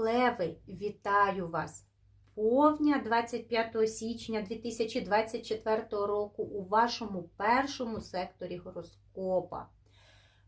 Леви, вітаю вас! Повня 25 січня 2024 року у вашому першому секторі гороскопа.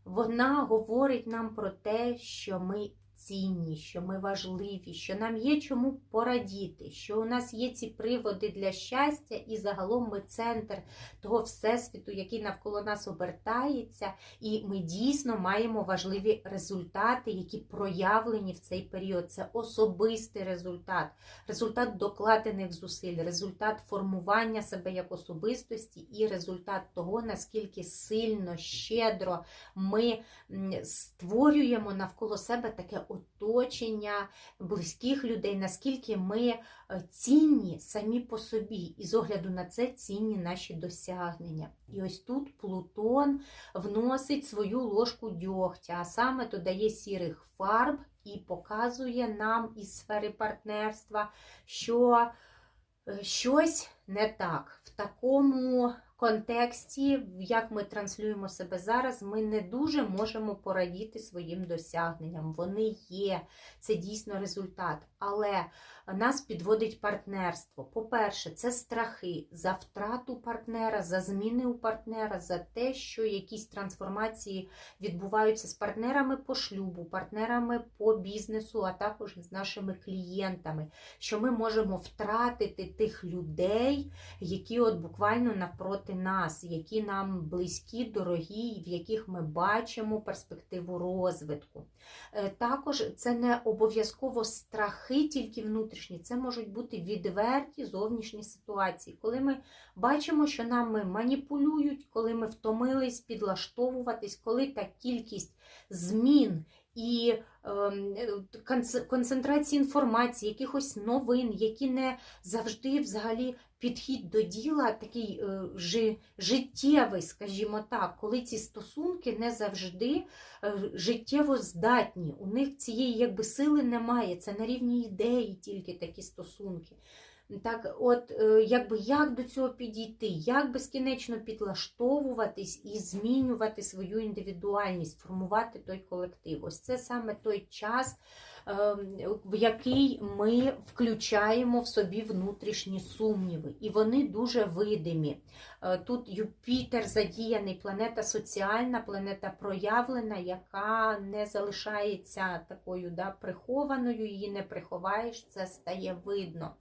Вона говорить нам про те, що ми цінні, що ми важливі, що нам є чому порадіти, що у нас є ці приводи для щастя, і загалом ми центр того всесвіту, який навколо нас обертається, і ми дійсно маємо важливі результати, які проявлені в цей період. Це особистий результат, результат докладених зусиль, результат формування себе як особистості і результат того, наскільки сильно, щедро ми створюємо навколо себе таке оточення близьких людей, наскільки ми е, цінні самі по собі, і з огляду на це цінні наші досягнення. І ось тут Плутон вносить свою ложку дьогтя, а саме додає сірих фарб і показує нам із сфери партнерства, що е, щось не так. В такому контексті, як ми транслюємо себе зараз, ми не дуже можемо порадіти своїм досягненням. Вони є, це дійсно результат. Але нас підводить партнерство. По-перше, це страхи за втрату партнера, за зміни у партнера, за те, що якісь трансформації відбуваються з партнерами по шлюбу, партнерами по бізнесу, а також з нашими клієнтами. Що ми можемо втратити тих людей, які от буквально навпроти нас, які нам близькі, дорогі, в яких ми бачимо перспективу розвитку. Е, Також це не обов'язково страхи тільки внутрішні, це можуть бути відверті зовнішні ситуації, коли ми бачимо, що нами маніпулюють, коли ми втомились підлаштовуватись, коли та кількість змін і концентрації інформації, якихось новин, які не завжди взагалі підхід до діла такий е, жи- життєвий, скажімо так, коли ці стосунки не завжди е, життєво здатні. У них цієї якби сили немає. Це на рівні ідеї тільки такі стосунки. Так, от, е, якби як до цього підійти, як безкінечно підлаштовуватись і змінювати свою індивідуальність, формувати той колектив. Ось це саме той час, ем, в який ми включаємо в собі внутрішні сумніви, і вони дуже видимі. Е, Тут Юпітер задіяний, планета соціальна, планета проявлена, яка не залишається такою да, прихованою, її не приховаєш, це стає видно.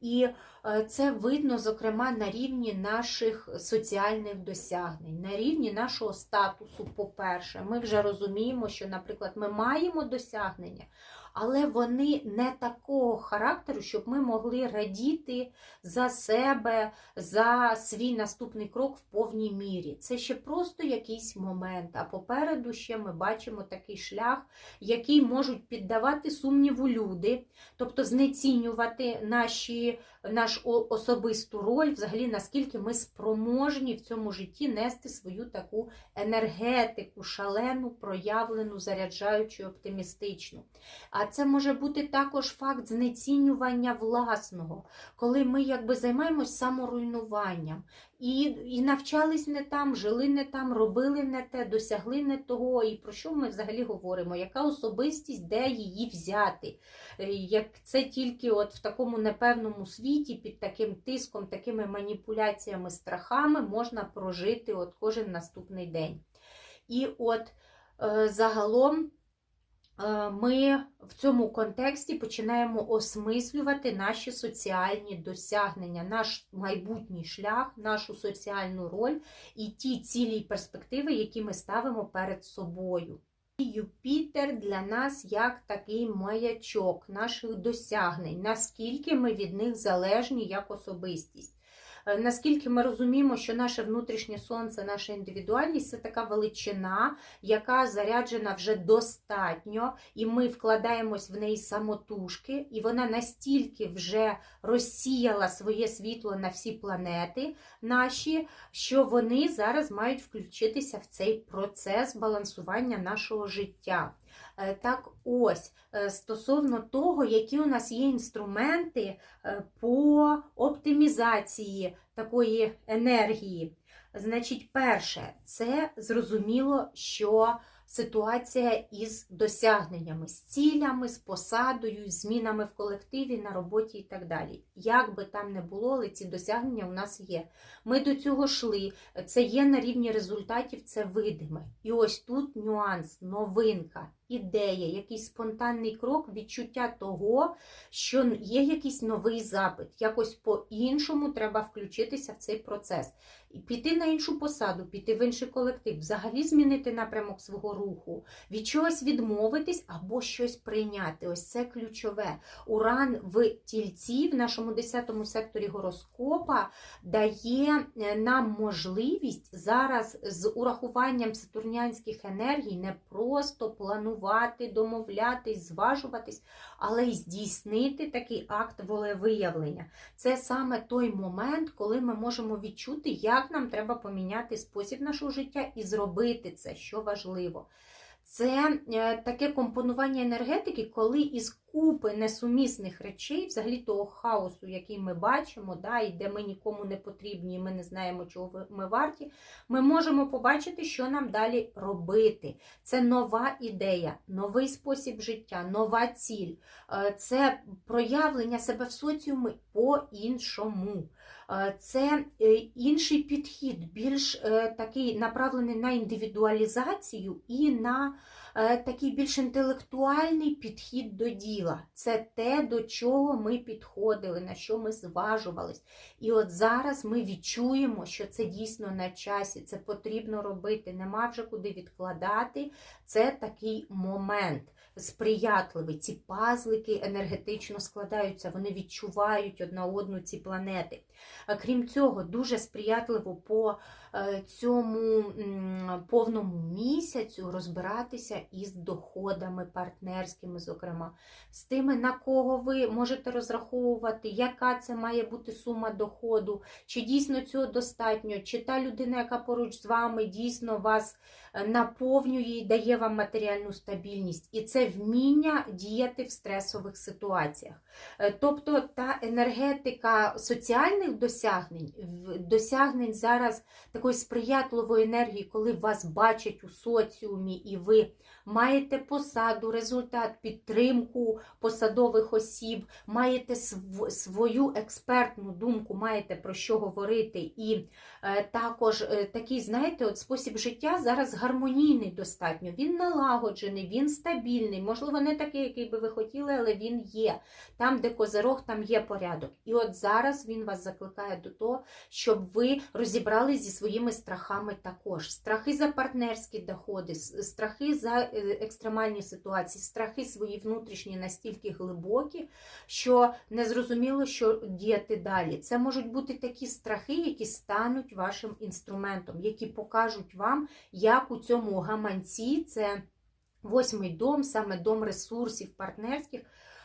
І е, це видно, зокрема, на рівні наших соціальних досягнень, на рівні нашого статусу, по-перше. Ми вже розуміємо, що, наприклад, ми маємо досягнення, але вони не такого характеру, щоб ми могли радіти за себе, за свій наступний крок в повній мірі. Це ще просто якийсь момент. А попереду ще ми бачимо такий шлях, який можуть піддавати сумніву люди, тобто знецінювати наші, наш о- особисту роль, взагалі наскільки ми спроможні в цьому житті нести свою таку енергетику, шалену, проявлену, заряджаючу, оптимістичну. А це може бути також факт знецінювання власного, коли ми якби займаємось саморуйнуванням і, і навчались не там, жили не там, робили не те, досягли не того. І про що ми взагалі говоримо? Яка особистість, де її взяти? Е, Як це тільки от в такому непевному світі, під таким тиском, такими маніпуляціями, страхами можна прожити от кожен наступний день. І от е, загалом. Е, Ми в цьому контексті починаємо осмислювати наші соціальні досягнення, наш майбутній шлях, нашу соціальну роль і ті цілі й перспективи, які ми ставимо перед собою. І Юпітер для нас як такий маячок наших досягнень, наскільки ми від них залежні як особистість. Е, Наскільки ми розуміємо, що наше внутрішнє сонце, наша індивідуальність це така величина, яка заряджена вже достатньо, і ми вкладаємось в неї самотужки, і вона настільки вже розсіяла своє світло на всі планети наші, що вони зараз мають включитися в цей процес балансування нашого життя. Е, Так ось, е, стосовно того, які у нас є інструменти е, по оптимізації такої енергії. Значить, перше, це зрозуміло, що ситуація із досягненнями, з цілями, з посадою, з змінами в колективі, на роботі і так далі. Як би там не було, але ці досягнення у нас є. Ми до цього йшли, це є на рівні результатів, це видиме. І ось тут нюанс, новинка, ідея, якийсь спонтанний крок, відчуття того, що є якийсь новий запит. Якось по-іншому треба включитися в цей процес. І піти на іншу посаду, піти в інший колектив, взагалі змінити напрямок свого руху, від чогось відмовитись або щось прийняти. Ось це ключове. Уран в тільці в нашому 10 секторі гороскопа дає е, нам можливість зараз з урахуванням сатурнянських енергій не просто планувати, домовлятись, зважуватись, але й здійснити такий акт волевиявлення. Це саме той момент, коли ми можемо відчути, як нам треба поміняти спосіб нашого життя і зробити це, що важливо. Це е, таке компонування енергетики, коли із купи несумісних речей, взагалі того хаосу, який ми бачимо, да, і де ми нікому не потрібні, і ми не знаємо, чого ми варті, ми можемо побачити, що нам далі робити. Це нова ідея, новий спосіб життя, нова ціль. Е, Це проявлення себе в соціумі по-іншому. Е, Це е, інший підхід, більш такий направлений на індивідуалізацію і на такий більш інтелектуальний підхід до діла. Це те, до чого ми підходили, на що ми зважувались. І от зараз ми відчуємо, що це дійсно на часі, це потрібно робити, нема вже куди відкладати. Це такий момент сприятливий. Ці пазлики енергетично складаються, вони відчувають одна одну ці планети. А Крім цього, дуже сприятливо по е, цьому повному місяцю розбиратися із доходами партнерськими, зокрема, з тими, на кого ви можете розраховувати, яка це має бути сума доходу, чи дійсно цього достатньо, чи та людина, яка поруч з вами, дійсно вас е, наповнює і дає вам матеріальну стабільність. І це вміння діяти в стресових ситуаціях. Е, Тобто та енергетика соціальних досягнень, досягнень зараз такої сприятливої енергії, коли вас бачать у соціумі і ви маєте посаду, результат, підтримку посадових осіб, маєте св- свою експертну думку, маєте про що говорити. І е, також е, такий, знаєте, от спосіб життя зараз гармонійний достатньо. Він налагоджений, він стабільний, можливо, не такий, який би ви хотіли, але він є. Там, де козирог, там є порядок. І от зараз він вас закликає до того, щоб ви розібрались зі своїми страхами також. Страхи за партнерські доходи, страхи за екстремальні ситуації, страхи свої внутрішні настільки глибокі, що не зрозуміло, що діяти далі. Це можуть бути такі страхи, які стануть вашим інструментом, які покажуть вам, як у цьому гаманці це. Восьмий дом, саме дом ресурсів партнерських,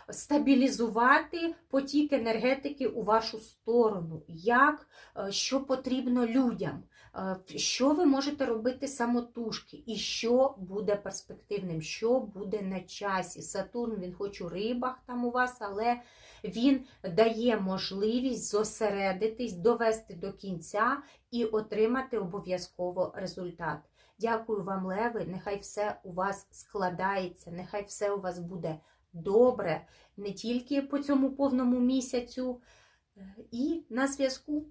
стабілізувати потік енергетики у вашу сторону, як, е, що потрібно людям, е, що ви можете робити самотужки, і що буде перспективним, що буде на часі. Сатурн, він хоч у рибах там у вас, але він дає можливість зосередитись, довести до кінця і отримати обов'язково результат. Дякую вам, Леви. Нехай все у вас складається, нехай все у вас буде добре, не тільки по цьому повному місяцю. Е, І на зв'язку.